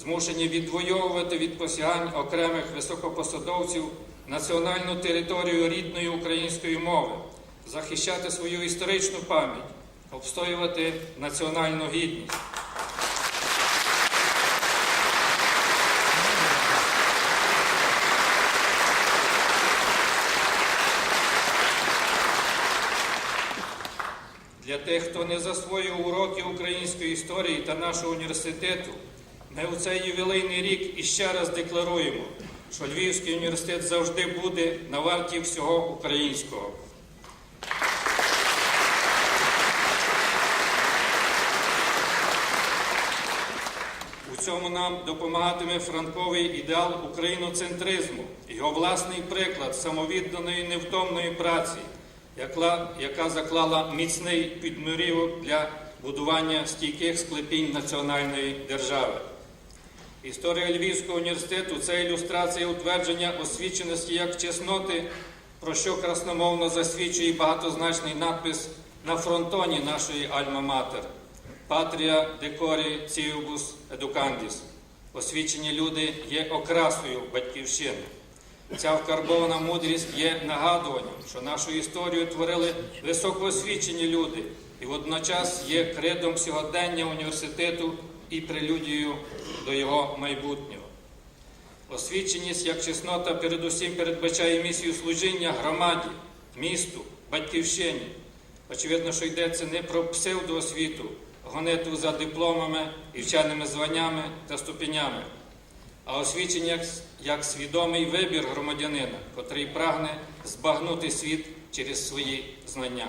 змушені відвоювати від посягань окремих високопосадовців національну територію рідної української мови, захищати свою історичну пам'ять, обстоювати національну гідність. Для тих, хто не засвоїв уроки української історії та нашого університету, ми у цей ювілейний рік іще раз декларуємо, що Львівський університет завжди буде на варті всього українського. У цьому нам допомагатиме франковий ідеал україноцентризму, його власний приклад самовідданої невтомної праці, яка, заклала міцний підмурівок для будування стійких склепінь національної держави. Історія Львівського університету це ілюстрація утвердження освіченості як чесноти, про що красномовно засвідчує багатозначний надпис на фронтоні нашої Альма-Матер Патрія декорі ціубус едукандіс. Освічені люди є окрасою батьківщини. Ця вкарбована мудрість є нагадуванням, що нашу історію творили високоосвічені люди і водночас є кридом сьогодення університету і прелюдією до його майбутнього. Освіченість як чеснота передусім передбачає місію служіння громаді, місту, батьківщині. Очевидно, що йдеться не про псевдоосвіту, гониту за дипломами і вченими званнями та ступенями, а освічення як, як свідомий вибір громадянина, котрий прагне збагнути світ через свої знання.